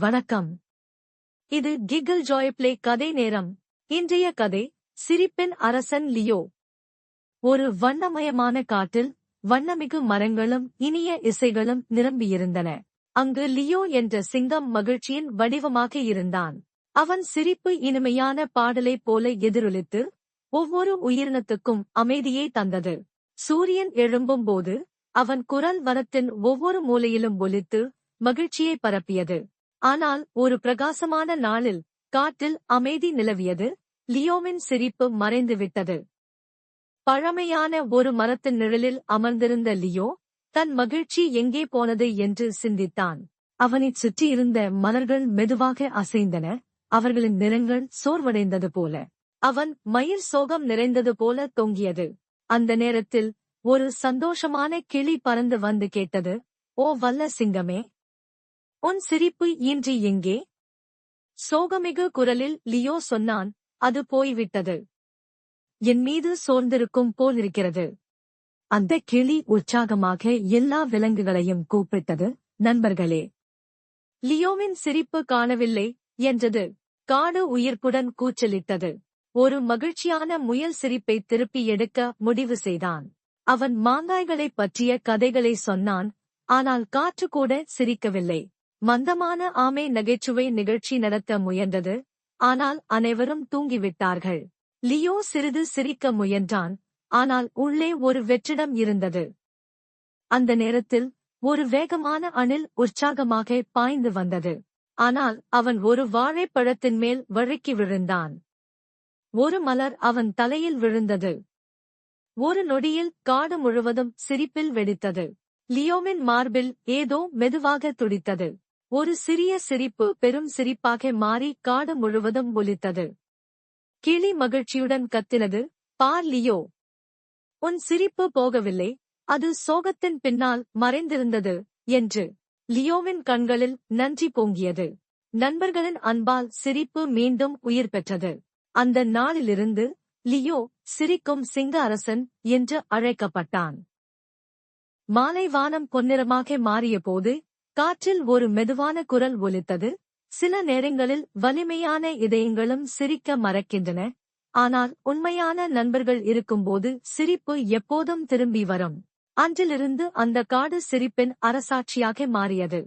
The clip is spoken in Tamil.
வணக்கம். இது கிகல் ஜாய் பிளே கதை நேரம். இன்றைய கதை சிரிப்பின் அரசன் லியோ. ஒரு வண்ணமயமான காட்டில் வண்ணமிகு மரங்களும் இனிய இசைகளும் நிரம்பியிருந்தன. அங்கு லியோ என்ற சிங்கம் மகிழ்ச்சியின் வடிவமாக இருந்தான். அவன் சிரிப்பு இனிமையான பாடலைப் போல எதிரொலித்து ஒவ்வொரு உயிரினத்துக்கும் அமைதியை தந்தது. சூரியன் எழும்பும்போது அவன் குரல் வனத்தின் ஒவ்வொரு மூலையிலும் ஒலித்து மகிழ்ச்சியை பரப்பியது. ஆனால் ஒரு பிரகாசமான நாளில் காட்டில் அமைதி நிலவியது. லியோவின் சிரிப்பு மறைந்துவிட்டது. பழமையான ஒரு மரத்தின் நிழலில் அமர்ந்திருந்த லியோ தன் மகிழ்ச்சி எங்கே போனது என்று சிந்தித்தான். அவனைச் சுற்றியிருந்த மலர்கள் மெதுவாக அசைந்தன. அவர்களின் நிறங்கள் சோர்வடைந்தது போல. அவன் மயிர் சோகம் நிறைந்தது போல தொங்கியது. அந்த நேரத்தில் ஒரு சந்தோஷமான கிளி பறந்து வந்து கேட்டது. ஓ வல்ல சிங்கமே உன் சிரிப்பு இன்றி எங்கே? சோகமிகு குரலில் லியோ சொன்னான் அது போய்விட்டது. என் மீது சோர்ந்திருக்கும் போலிருக்கிறது அந்த கிளி உற்சாகமாக எல்லா விலங்குகளையும் கூப்பிட்டது நண்பர்களே. லியோவின் சிரிப்பு காணவில்லை என்றது. காடு உயிர்ப்புடன் கூச்சலிட்டது. ஒரு மகிழ்ச்சியான முயல் சிரிப்பை திருப்பி எடுக்க முடிவு செய்தான். அவன் மாங்காய்களைப் பற்றிய கதைகளை சொன்னான் ஆனால் காற்று கூட சிரிக்கவில்லை. மந்தமான ஆமை நகைச்சுவை நிகழ்ச்சி நடத்த முயன்றது. ஆனால் அனைவரும் தூங்கிவிட்டார்கள். லியோ சிறிது சிரிக்க முயன்றான். ஆனால் உள்ளே ஒரு வெற்றிடம் இருந்தது. அந்த நேரத்தில் ஒரு வேகமான அணில் உற்சாகமாக பாய்ந்து வந்தது. ஆனால் அவன் ஒரு வாழைப்பழத்தின் மேல் வழுக்கி விழுந்தான். ஒரு மலர் அவன் தலையில் விழுந்தது. ஒரு நொடியில் காடு முழுவதும் சிரிப்பில் வெடித்தது. லியோவின் மார்பில் ஏதோ மெதுவாக துடித்தது. ஒரு சிறிய சிரிப்பு பெரும் சிரிப்பாக மாறி காடு முழுவதும் ஒலித்தது. கிளி மகிழ்ச்சியுடன் கத்தினது பார் லியோ உன் சிரிப்பு போகவில்லை. அது சோகத்தின் பின்னால் மறைந்திருந்தது என்று லியோவின் கண்களில் நன்றி பொங்கியது. நண்பர்களின் அன்பால் சிரிப்பு மீண்டும் உயிர் பெற்றது. அந்த நாளிலிருந்து லியோ சிரிக்கும் சிங்க அரசன் என்று அழைக்கப்பட்டான். மாலை வானம் பொன்னிறமாக மாறியபோது காற்றில் ஒரு மெதுவான குரல் ஒலித்தது. சில நேரங்களில் வலிமையான இதயங்களும் சிரிக்க மறக்கின்றன. ஆனால் உண்மையான நண்பர்கள் இருக்கும்போது சிரிப்பு எப்போதும் திரும்பி வரும். அன்றிலிருந்து அந்த காடு சிரிப்பின் அரசாட்சியாக மாறியது.